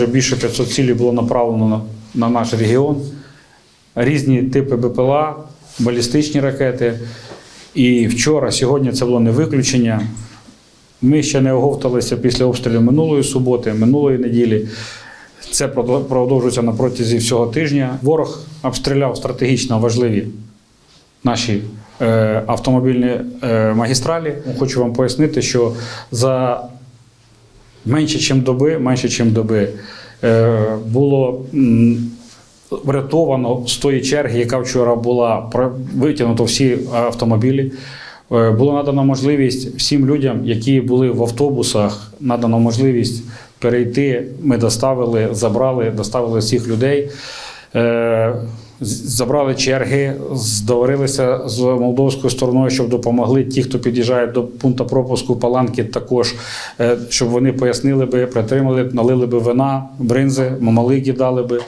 вже більше 500 цілей було направлено на, на наш регіон. Різні типи БПЛА, балістичні ракети. І вчора, сьогодні це було не виключення. Ми ще не оговталися після обстрілів минулої суботи, минулої неділі. Це продовжується на протязі всього тижня. Ворог обстріляв стратегічно важливі наші е, автомобільні е, магістралі. Хочу вам пояснити, що за менше, ніж доби, менше, ніж доби е, було врятовано з тої черги, яка вчора була витягнуто всі автомобілі. Е, Було надано можливість всім людям, які були в автобусах, надано можливість перейти. Ми доставили, забрали, доставили всіх людей. Забрали черги, здоварилися з молдовською стороною, щоб допомогли ті, хто під'їжджає до пункту пропуску паланки, також е, щоб вони пояснили би, притримали, налили би вина, бринзи, мамалиги дали би.